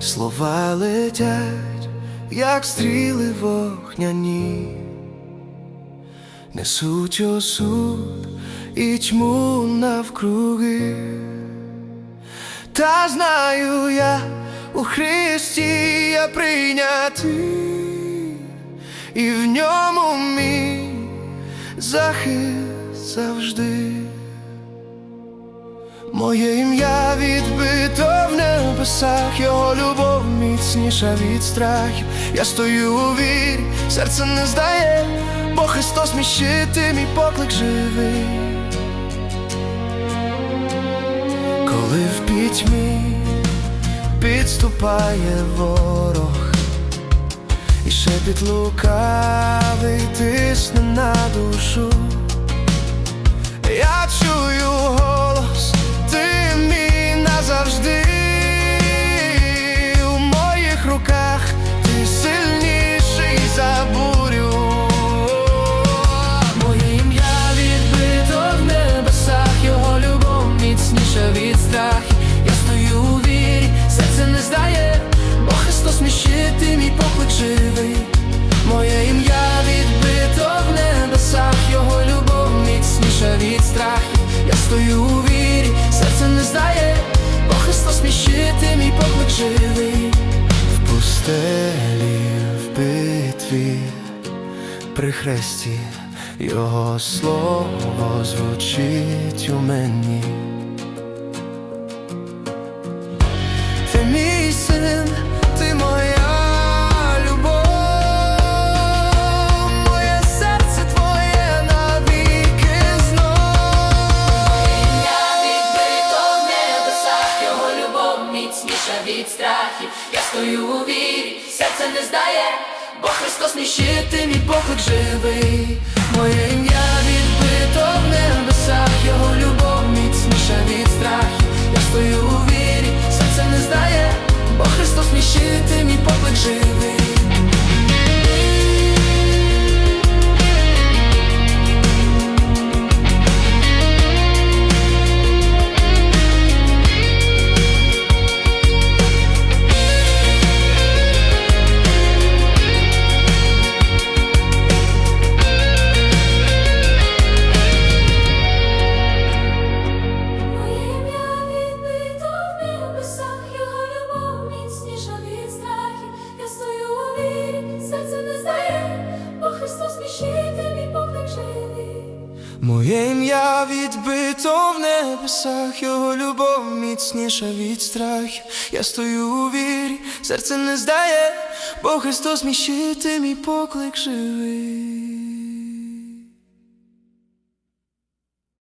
Слова летять, як стріли вогняні, несуть осуд і тьму навкруги. Та знаю я у Христі я прийнятий, і в ньому мій захист завжди. Моє ім'я відбито в небесах, його любов міцніша від страхів. Я стою у вірі, серце не здає, бо Христос мій мій поклик живий. Коли в пітьмі підступає ворог, і шепіт лукавий живий. В пустелі, в битві, при хресті його слово звучить у мені. Від страхів. Я стою у вірі, серце не здає, бо Христос мій і мій поклик живий. Христос мій і поклик. Моє ім'я відбито в небесах, його любов міцніша від страхів. Я стою у вірі, серце не здає, бо Христос мій щит і поклик живий.